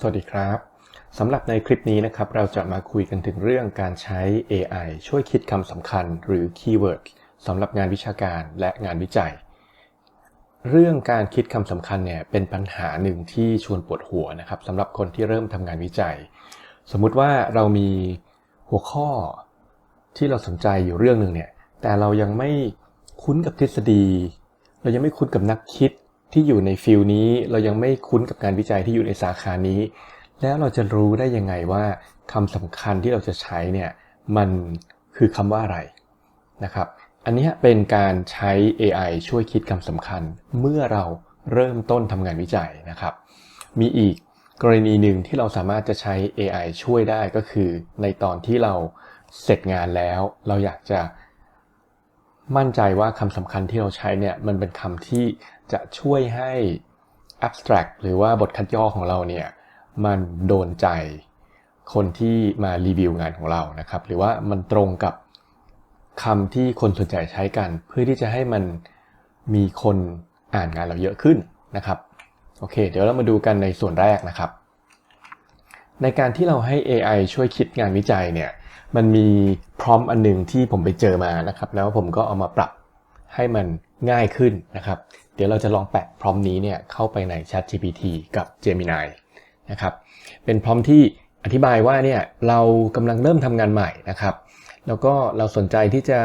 สวัสดีครับสำหรับในคลิปนี้นะครับเราจะมาคุยกันถึงเรื่องการใช้ AI ช่วยคิดคำสำคัญหรือ Keyword สำหรับงานวิชาการและงานวิจัย เรื่องการคิดคำสำคัญเนี่ยเป็นปัญหาหนึ่งที่ชวนปวดหัวนะครับสำหรับคนที่เริ่มทำงานวิจัย สมมุติว่าเรามีหัวข้อที่เราสนใจอยู่เรื่องหนึ่งเนี่ยแต่เรายังไม่คุ้นกับทฤษฎี เรายังไม่คุ้นกับนักคิด ที่อยู่ในฟิลนี้ เรายังไม่คุ้นกับการวิจัยที่อยู่ในสาขานี้ แล้วเราจะรู้ได้ยังไงว่าคำสำคัญที่เราจะใช้เนี่ยมันคือคำว่าอะไรนะครับ อันนี้เป็นการใช้ AI ช่วยคิดคำสำคัญ เมื่อเราเริ่มต้นทำงานวิจัยนะครับ มีอีกกรณีหนึ่งที่เราสามารถจะใช้ AI ช่วยได้ก็คือ ในตอนที่เราเสร็จงานแล้ว เราอยากจะ มั่นใจว่าคำสำคัญที่เราใช้เนี่ยมันเป็นคำที่จะช่วยให้ abstract หรือว่าบทคัดย่อของเราเนี่ยมันโดนใจคนที่มารีวิวงานของเรานะครับ หรือว่ามันตรงกับคำที่คนส่วนใหญ่ใช้กัน เพื่อที่จะให้มันมีคนอ่านงานเราเยอะขึ้นนะครับโอเค เดี๋ยวเรามาดูกันในส่วนแรกนะครับ ในการที่เราให้ AI ช่วยคิดงานวิจัยเนี่ยมันมีพร้อมอันหนึงที่ผมไปเจอมานะครับแล้วผมก็เอามาปรับให้มันง่ายขึ้นนะครับ เดี๋ยวเราจะลองแปะพร้อมนี้เนี่ยเข้าไปใน Chat GPT กับ Gemini นะครับเป็นพร้อมที่อธิบายว่าเนี่ยเรากำลังเริ่มทำงานใหม่นะครับ แล้วก็เราสนใจที่จะ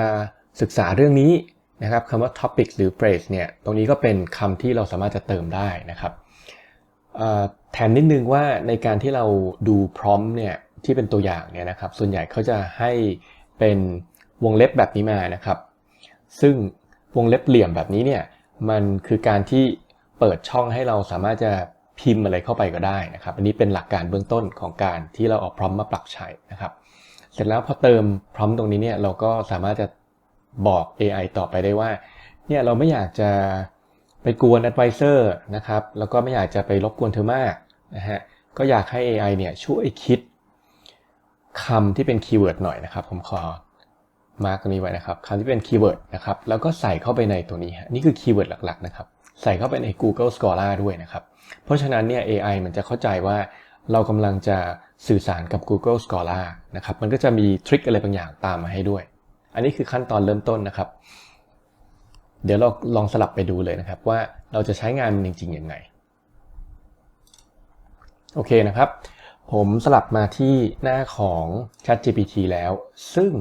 ศึกษาเรื่องนี้นะครับคำว่า topic หรือ phrase เนี่ยตรงนี้ก็เป็นคำที่เราสามารถจะเติมได้นะครับ แถมนิดนึงว่าในการที่เราดูพร้อมเนี่ยที่เป็นตัวอย่างเนี่ยนะครับ ส่วนใหญ่เขาจะให้เป็นวงเล็บแบบนี้มานะครับ ซึ่งวงเล็บเหลี่ยมแบบนี้เนี่ยมันคือการที่เปิดช่องให้เราสามารถจะพิมพ์อะไรเข้าไปก็ได้นะครับ อันนี้เป็นหลักการเบื้องต้นของการที่เราเอาพร้อมมาปรับใช้นะครับ เสร็จแล้วพอเติมพร้อมตรงนี้เนี่ยเราก็สามารถจะบอก AI ต่อไปได้ว่าเนี่ยเราไม่อยากจะ ไปกวน advisor นะครับ แล้วก็ไม่อยากจะไปรบกวนเธอมากนะฮะ ก็อยากให้ AI เนี่ยช่วยคิดคำที่เป็นคีย์เวิร์ดหน่อยนะครับ ผมขอมาร์กตรงนี้ไว้นะครับคำที่เป็นคีย์เวิร์ดนะครับ แล้วก็ใส่เข้าไปในตัวนี้นี่คือคีย์เวิร์ดหลักๆนะครับ ใส่เข้าไปใน Google Scholar ด้วยนะครับ เพราะฉะนั้นเนี่ย AI มันจะเข้าใจว่าเรากำลังจะสื่อสารกับ Google Scholar นะครับ มันก็จะมีทริคอะไรบางอย่างตามมาให้ด้วย อันนี้คือขั้นตอนเริ่มต้นนะครับ เดี๋ยวเราลองสลับไปดูเลยนะครับว่าเราจะใช้งานมันจริงๆยังไง โอเคนะครับ ผมสลับมาที่หน้าของ Chat GPT แล้ว ซึ่ง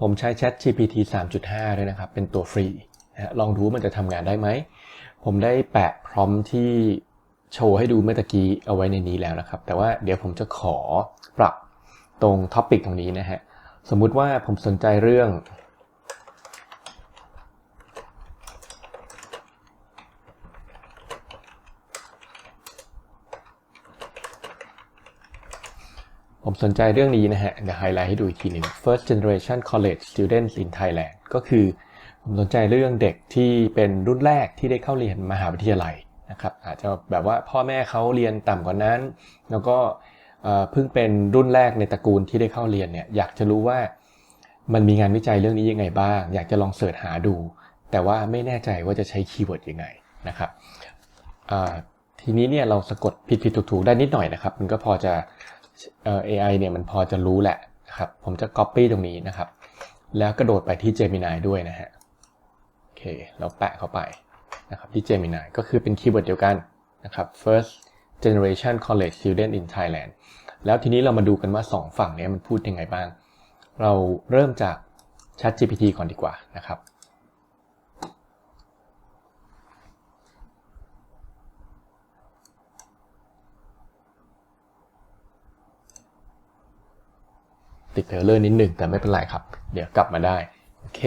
ผมใช้ Chat GPT 3.5 ด้วยนะครับ เป็นตัวฟรีนะลองดูมันจะทำงานได้ไหม ผมได้แปะพร้อมที่โชว์ให้ดูเมื่อกี้เอาไว้ในนี้แล้วนะครับ แต่ว่าเดี๋ยวผมจะขอปรับตรงท็อปิกตรงนี้นะฮะ สมมุติว่าผมสนใจเรื่อง ผมสนใจเรื่องนี้นะฮะเดี๋ยวไฮไลท์ให้ดูอีกทีหนึ่ง first generation college students in Thailand ก็คือผมสนใจเรื่องเด็กที่เป็นรุ่นแรกที่ได้เข้าเรียนมหาวิทยาลัยนะครับอาจจะแบบว่าพ่อแม่เขาเรียนต่ำกว่านั้น แล้วก็เพิ่งเป็นรุ่นแรกในตระกูลที่ได้เข้าเรียนเนี่ยอยากจะรู้ว่ามันมีงานวิจัยเรื่องนี้ยังไงบ้าง อยากจะลองเสิร์ชหาดู แต่ว่าไม่แน่ใจว่าจะใช้คีย์เวิร์ดยังไงนะครับทีนี้เนี่ยเราสะกดผิดผิดถูกๆได้นิดหน่อยนะครับ มันก็พอจะ AI เนี่ยมันพอจะรู้แหละนะครับ ผมจะ Copy ตรงนี้นะครับ แล้วกระโดดไปที่ Gemini ด้วยนะฮะ โอเค เราแปะเข้าไปนะครับที่ Gemini ก็คือเป็นคีย์เวิร์ดเดียวกันนะครับ first generation college student in Thailand แล้วทีนี้เรามาดูกันว่า 2 ฝั่งนี้มันพูดยังไงบ้าง เราเริ่มจาก Chat GPT ก่อนดีกว่านะครับ ติดเออร์เลอร์นิดหนึ่งแต่ไม่เป็นไรครับ เดี๋ยวกลับมาได้ โอเค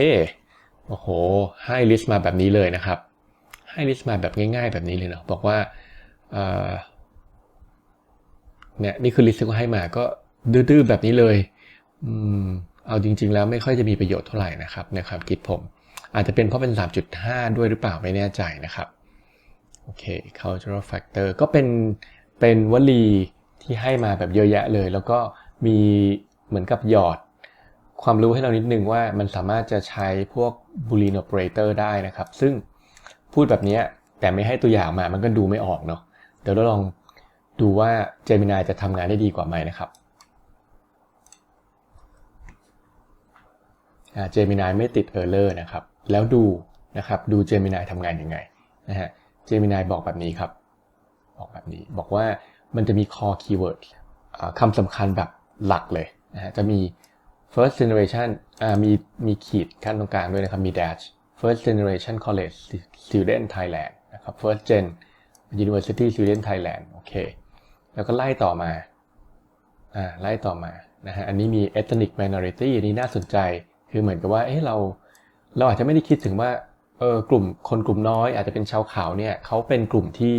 โอ้โห ให้ลิสต์มาแบบนี้เลยนะครับ ให้ลิสต์มาแบบง่ายๆ แบบนี้เลยเนาะ บอกว่าเนี่ยนี่คือลิสต์ที่เขาให้มาก็ดื้อๆแบบนี้เลย อืม เอาจริง ๆ แล้วไม่ค่อยจะมีประโยชน์เท่าไหร่นะครับในความคิดผม อาจจะเป็นเพราะเป็น 3.5 ด้วยหรือเปล่าไม่แน่ใจนะครับ โอเค cultural factor ก็เป็นเป็นวลีที่ให้มาแบบเยอะแยะเลย แล้วก็มี เหมือนกับหยอด ความรู้ให้เรานิดนึงว่ามันสามารถจะใช้พวก boolean operator ได้นะครับ ซึ่งพูดแบบนี้แต่ไม่ให้ตัวอย่างมามันก็ดูไม่ออกเนาะเดี๋ยวเราลองดูว่า Gemini จะทำงานได้ดีกว่าไหมนะครับอ่า Gemini ไม่ติด Error นะครับ แล้วดูนะครับดู Gemini ทำงานยังไงนะฮะ Gemini บอกแบบนี้ครับ บอกแบบนี้บอกว่ามันจะมี core keyword คำสำคัญแบบหลักเลย นะฮะจะมี first generation อ่ามีมีขีดขั้นตรงกลางด้วยนะครับ มี dash first generation college student Thailand นะครับ first gen university student Thailand โอเค แล้วก็ไล่ต่อมา อ่า ไล่ต่อมานะฮะ อันนี้มี ethnic minority อันนี้น่าสนใจ คือเหมือนกับว่า เอ๊ะเรา เราอาจจะไม่ได้คิดถึงว่า เออ กลุ่มคนกลุ่มน้อย อาจจะเป็นชาวขาวเนี่ย เขาเป็นกลุ่มที่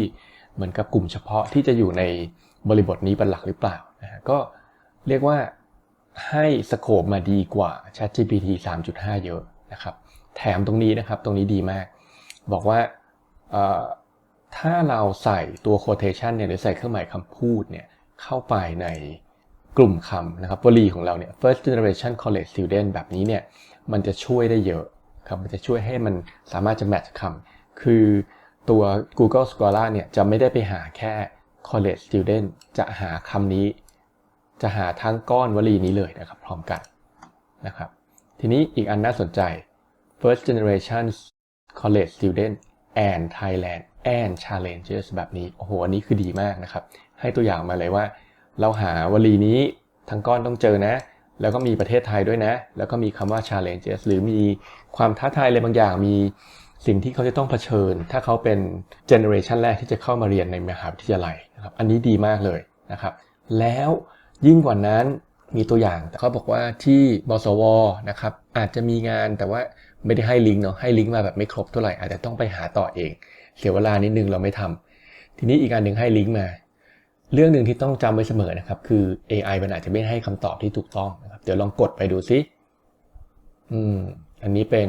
เหมือนกับกลุ่มเฉพาะที่จะอยู่ในบริบทนี้เป็นหลักหรือเปล่านะฮะ ก็เรียกว่า ให้สโคปมาดีกว่า ChatGPT 3.5 เยอะนะครับ แถมตรงนี้นะครับ ตรงนี้ดีมาก บอกว่าถ้าเราใส่ตัว quotation เนี่ยหรือใส่เครื่องหมายคำพูดเนี่ยเข้าไปในกลุ่มคำนะครับวลีของเราเนี่ย first generation college student แบบนี้เนี่ยมันจะช่วยได้เยอะครับมันจะช่วยให้มันสามารถจะ match คำคือตัว Google Scholar เนี่ยจะไม่ได้ไปหาแค่ college student จะหาคำนี้ จะหาทั้งก้อนวลีนี้เลยนะครับ พร้อมกันนะครับ ทีนี้อีกอันน่าสนใจ first generation college student and Thailand and challenges แบบนี้ โอ้โห อันนี้คือดีมากนะครับ ให้ตัวอย่างมาเลยว่า เราหาวลีนี้ทั้งก้อนต้องเจอนะ แล้วก็มีประเทศไทยด้วยนะ แล้วก็มีคำว่า challenges หรือมีความท้าทายอะไรบางอย่าง มีสิ่งที่เขาจะต้องเผชิญ ถ้าเขาเป็น generation แรกที่จะเข้ามาเรียนในมหาวิทยาลัยนะครับ อันนี้ดีมากเลยนะครับ แล้ว ยิ่งกว่านั้นมีตัวอย่างเขาบอกว่าที่บสวนะครับอาจจะมีงานแต่ว่าไม่ได้ให้ลิงก์เนาะให้ลิงก์มาแบบไม่ครบเท่าไหร่อาจจะต้องไปหาต่อเอง เสียเวลานิดนึงเราไม่ทำทีนี้อีกอันหนึ่งให้ลิงก์มา เรื่องหนึ่งที่ต้องจำไว้เสมอนะครับคือ AI มันอาจจะไม่ให้คำตอบที่ถูกต้องนะครับเดี๋ยวลองกดไปดูซิอืมอันนี้เป็น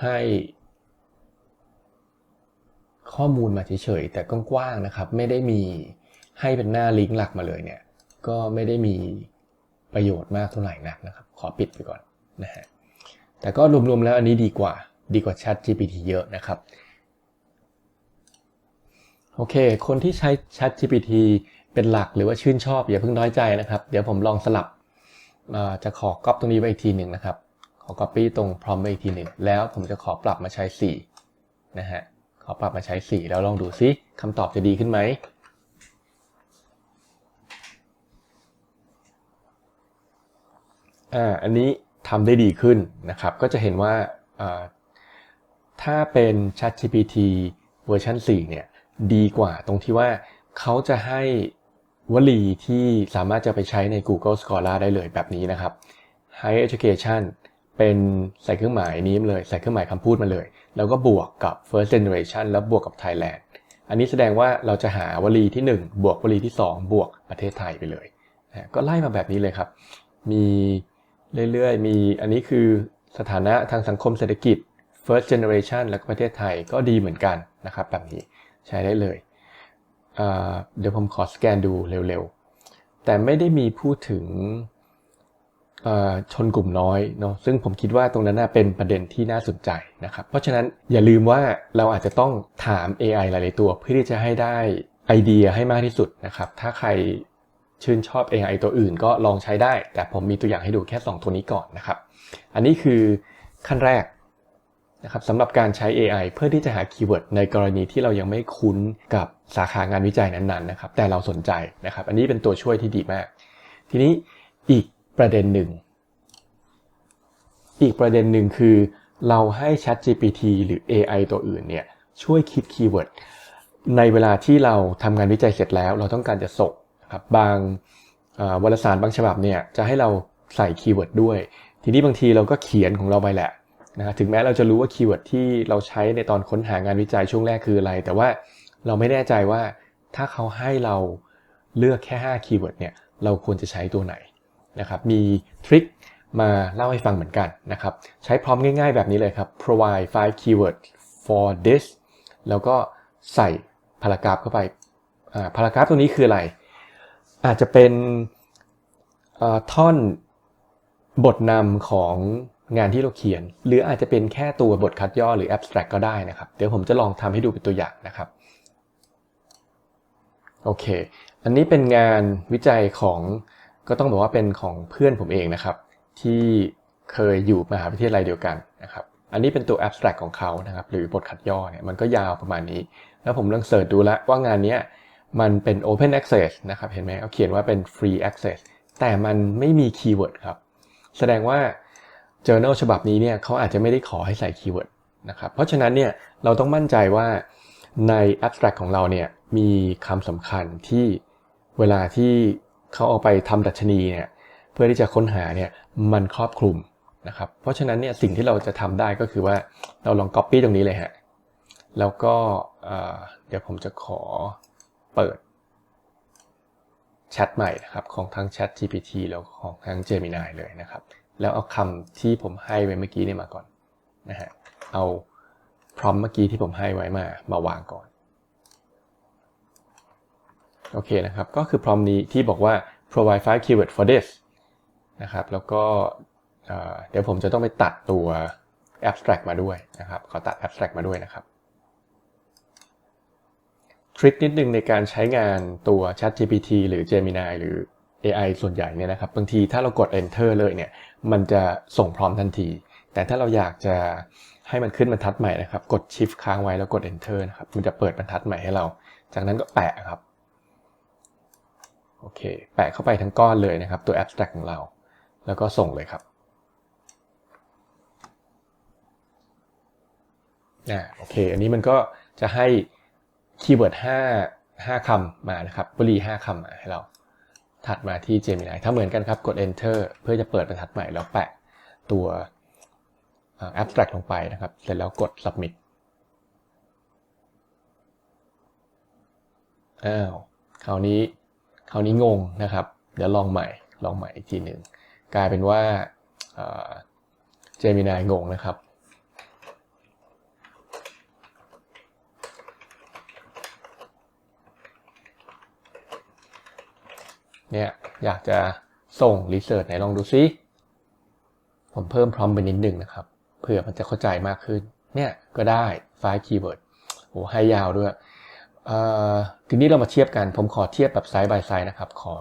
ให้ข้อมูลมาเฉยๆแต่กว้างๆนะครับ ไม่ได้มี ให้เป็นหน้าลิงก์หลักมาเลยเนี่ย ก็ไม่ได้มีประโยชน์มากเท่าไหร่นักนะครับ ขอปิดไปก่อนนะฮะ แต่ก็รวมๆแล้วอันนี้ดีกว่า ดีกว่า Chat GPT เยอะนะครับ โอเค คนที่ใช้ Chat GPT เป็นหลักหรือว่าชื่นชอบอย่าเพิ่งน้อยใจนะครับ เดี๋ยวผมลองสลับจะขอก๊อปตรงนี้ไว้อีกทีหนึ่งนะครับ ขอ Copy ตรงพร้อมไว้อีกทีหนึ่ง แล้วผมจะขอปรับมาใช้ 4 นะฮะ ขอปรับมาใช้ 4 แล้วลองดูซิคำตอบจะดีขึ้นไหม อ่าอันนี้ทำได้ดีขึ้นนะครับ ก็จะเห็นว่าถ้าเป็น ChatGPT เวอร์ชัน4เนี่ยดีกว่าตรงที่ว่าเขาจะให้วลีที่สามารถจะไปใช้ใน Google Scholar ได้เลยแบบนี้นะครับ Higher Education เป็นใส่เครื่องหมายนี้มาเลย ใส่เครื่องหมายคำพูดมาเลย แล้วก็บวกกับ First Generation แล้วบวกกับ Thailand อันนี้แสดงว่าเราจะหาวลีที่ 1 บวกวลีที่ 2 บวกประเทศไทยไปเลย ก็ไล่มาแบบนี้เลยครับ มี เรื่อยๆ มีอันนี้คือสถานะทางสังคมเศรษฐกิจ first generation แล้วก็ประเทศไทยก็ดีเหมือนกันนะครับแบบนี้ใช้ได้เลยเดี๋ยวผมขอสแกนดูเร็วๆ แต่ไม่ได้มีพูดถึงชนกลุ่มน้อยเนาะซึ่งผมคิดว่าตรงนั้นเป็นประเด็นที่น่าสนใจนะครับ เพราะฉะนั้นอย่าลืมว่าเราอาจจะต้องถาม AI หลาย ๆ ตัว เพื่อที่จะให้ได้ไอเดียให้มากที่สุดนะครับ ถ้าใคร ชื่นชอบ AI ตัวอื่นก็ลองใช้ได้ แต่ผมมีตัวอย่างให้ดูแค่ 2 ตัวนี้ก่อนนะครับ อันนี้คือขั้นแรกนะครับสำหรับการใช้ AI เพื่อที่จะหาคีย์เวิร์ดในกรณีที่เรายังไม่คุ้นกับสาขางานวิจัยนั้นๆนะครับ แต่เราสนใจนะครับ อันนี้เป็นตัวช่วยที่ดีมาก ทีนี้อีกประเด็นหนึ่ง อีกประเด็นหนึ่งคือ เราให้ ChatGPT หรือ AI ตัวอื่นเนี่ยช่วยคิดคีย์เวิร์ดในเวลาที่เราทำงานวิจัยเสร็จแล้ว เราต้องการจะส่ง ครับบางวารสารบางฉบับเนี่ยจะให้เราใส่คีย์เวิร์ดด้วย ทีนี้บางทีเราก็เขียนของเราไปแหละนะถึงแม้เราจะรู้ว่าคีย์เวิร์ดที่เราใช้ในตอนค้นหางานวิจัยช่วงแรกคืออะไร แต่ว่าเราไม่แน่ใจว่าถ้าเขาให้เราเลือกแค่5คีย์เวิร์ดเนี่ยเราควรจะใช้ตัวไหนนะครับมีทริคมาเล่าให้ฟังเหมือนกันนะครับใช้พร้อมง่ายๆแบบนี้เลยครับ provide five keywords for this แล้วก็ใส่พารากราฟเข้าไปพารากราฟตรงนี้คืออะไร อาจจะเป็นท่อนบทนำของงานที่เราเขียน หรืออาจจะเป็นแค่ตัวบทคัดย่อหรือ abstract ก็ได้นะครับ เดี๋ยวผมจะลองทำให้ดูเป็นตัวอย่างนะครับ โอเค อันนี้เป็นงานวิจัยของก็ต้องบอกว่าเป็นของเพื่อนผมเองนะครับ ที่เคยอยู่มหาวิทยาลัยเดียวกันนะครับ อันนี้เป็นตัว abstract ของเขานะครับ หรือบทขัดย่อเนี่ยมันก็ยาวประมาณนี้ แล้วผมลองเสิร์ชดูแล้วว่างานเนี้ย มันเป็น open access นะครับ เห็นไหมเขาเขียนว่าเป็น free access แต่มันไม่มีคีย์เวิร์ดครับ แสดงว่า journal ฉบับนี้เนี่ยเขาอาจจะไม่ได้ขอให้ใส่คีย์เวิร์ดนะครับ เพราะฉะนั้นเนี่ยเราต้องมั่นใจว่าใน abstract ของเราเนี่ยมีคำสำคัญที่เวลาที่เขาเอาไปทำดัชนีเนี่ยเพื่อที่จะค้นหาเนี่ยมันครอบคลุมนะครับ เพราะฉะนั้นเนี่ยสิ่งที่เราจะทำได้ก็คือว่าเราลอง copy ตรงนี้เลยฮะแล้วก็เดี๋ยวผมจะขอ เปิดแชทใหม่นะครับของทั้ง Chat GPT แล้วของทั้ง Gemini เลยนะครับ แล้วเอาคำที่ผมให้ไว้เมื่อกี้นี่มาก่อนนะฮะเอาพร้อมเมื่อกี้ที่ผมให้ไว้มามาวางก่อนโอเคนะครับก็คือพร้อมนี้ที่บอกว่า provide five keyword for this นะครับแล้วก็เดี๋ยวผมจะต้องไปตัดตัว abstract มาด้วยนะครับขอตัด abstract มาด้วยนะครับ ทริคนิดนึงในการใช้งานตัว Chat GPT หรือ Gemini หรือ AI ส่วนใหญ่เนี่ยนะครับบางทีถ้าเรากด enter เลยเนี่ยมันจะส่งพร้อมทันที แต่ถ้าเราอยากจะให้มันขึ้นบรรทัดใหม่นะครับกด shift ค้างไว้แล้วกด enter นะครับมันจะเปิดบรรทัดใหม่ให้เรา จากนั้นก็แปะครับโอเคแปะเข้าไปทั้งก้อนเลยนะครับตัว abstract ของเรา แล้วก็ส่งเลยครับอ่าโอเค อันนี้มันก็จะให้ คีย์เวิร์ด5 5คำมานะครับบรี5คำมาให้เรา ถัดมาที่ Gemini ถ้าเหมือนกันครับกด enter เพื่อจะเปิดบรรทัดใหม่แล้วแปะตัว abstract ลงไปนะครับ เสร็จแล้วกด submit อ้าวคราวนี้คราวนี้งงนะครับ เดี๋ยวลองใหม่ลองใหม่อีกทีหนึ่งกลายเป็นว่าเจมินายงงนะครับ เนี่ยอยากจะส่งรีเสิร์ชไหนลองดูซิ ผมเพิ่มพร้อมไปนิดหนึ่งนะครับ เพื่อมันจะเข้าใจมากขึ้น เนี่ยก็ได้ไฟล์คีย์เวิร์ดโอ้ให้ยาวด้วย ทีนี้เรามาเทียบกัน ผมขอเทียบแบบไซด์บายไซด์นะครับ ขอ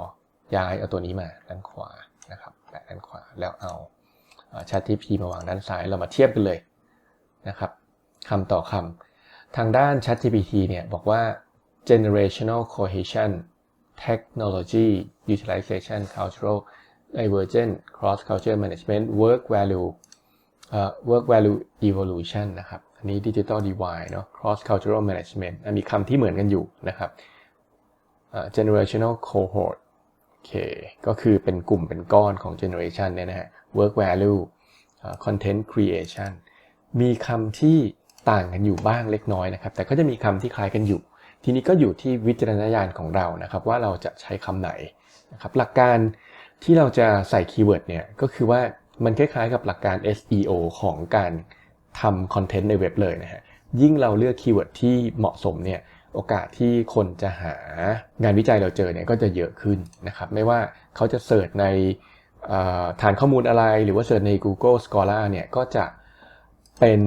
ย้ายเอาตัวนี้มาด้านขวานะครับแปะด้านขวาแล้วเอา ChatGPT มาวางด้านซ้ายเรามาเทียบกันเลยนะครับคำต่อคำทางด้าน ChatGPT เนี่ยบอกว่า generational cohesion technology utilization cultural divergent cross culture management work value work value evolution นะครับ อันนี้ digital divide เนาะ cross cultural management มีคำที่เหมือนกันอยู่นะครับ uh, generational cohort โอเค ก็คือเป็นกลุ่มเป็นก้อนของ generation เนี่ยนะฮะ work value uh, content creation มีคำที่ต่างกันอยู่บ้างเล็กน้อยนะครับ แต่ก็จะมีคำที่คล้ายกันอยู่ ทีนี้ก็อยู่ที่วิจารณญาณของเรานะครับ ว่าเราจะใช้คำไหนนะครับหลักการที่เราจะใส่คีย์เวิร์ดเนี่ยก็คือว่ามันคล้ายๆกับหลักการ SEO ของการทำคอนเทนต์ในเว็บเลยนะฮะยิ่งเราเลือกคีย์เวิร์ดที่เหมาะสมเนี่ยโอกาสที่คนจะหางานวิจัยเราเจอเนี่ยก็จะเยอะขึ้นนะครับไม่ว่าเขาจะเสิร์ชในฐานข้อมูลอะไรหรือว่าเสิร์ชใน Google Scholar เนี่ยก็จะเป็น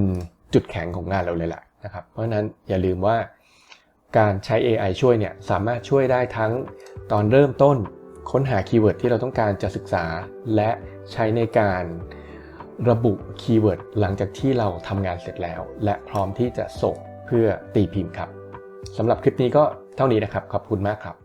จุดแข็งของงานเราเลยแหละนะครับเพราะฉะนั้นอย่าลืมว่า การใช้ AI ช่วยเนี่ยสามารถช่วยได้ทั้งตอนเริ่มต้นค้นหาคีย์เวิร์ดที่เราต้องการจะศึกษา และใช้ในการระบุคีย์เวิร์ดหลังจากที่เราทำงานเสร็จแล้ว และพร้อมที่จะส่งเพื่อตีพิมพ์ครับสำหรับคลิปนี้ก็เท่านี้นะครับ ขอบคุณมากครับ